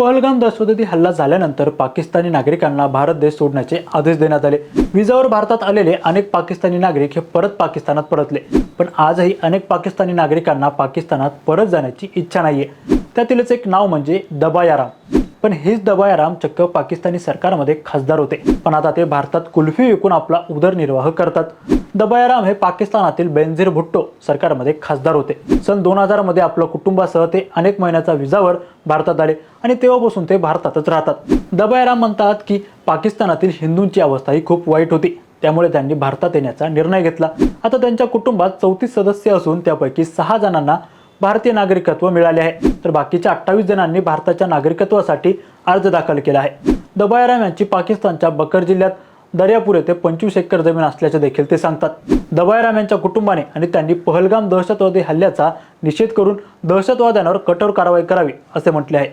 पहलगाम दहशतवादी हल्ला झाल्यानंतर पाकिस्तानी नागरिकांना भारत देश सोडण्याचे आदेश देण्यात आले. विजावर भारतात आलेले अनेक पाकिस्तानी नागरिक हे परत पाकिस्तानात परतले. पण आजही अनेक पाकिस्तानी नागरिकांना पाकिस्तानात परत जाण्याची इच्छा नाहीये. त्यातीलच एक नाव म्हणजे दबायाराम. पण हेच दबायाराम चक्क पाकिस्तानी सरकारमध्ये खासदार होते. पण आता ते भारतात कुल्फी विकून आपला उदरनिर्वाह करतात. दबायाराम हे पाकिस्तानातील बेनझीर भुट्टो सरकारमध्ये खासदार होते. सन दोन हजारमध्ये आपल्या कुटुंबासह ते अनेक महिन्याचा विजावर भारतात आले आणि तेव्हापासून ते भारतातच राहतात. दबायाराम म्हणतात की पाकिस्तानातील हिंदूंची अवस्था ही खूप वाईट होती. त्यामुळे त्यांनी भारतात येण्याचा निर्णय घेतला. आता त्यांच्या कुटुंबात चौतीस सदस्य असून त्यापैकी सहा जणांना भारतीय नागरिकत्व मिळाले आहे. तर बाकीच्या अठ्ठावीस जणांनी भारताच्या नागरिकत्वासाठी अर्ज दाखल केला आहे. दबायाराम यांची पाकिस्तानच्या बकर जिल्ह्यात दर्यापूर येथे पंचवीस एकर जमीन असल्याचे देखील ते सांगतात. दबायराम यांच्या कुटुंबाने आणि त्यांनी पहलगाम दहशतवादी हल्ल्याचा निषेध करून दहशतवाद्यांवर कठोर कारवाई करावी असे म्हटले आहे.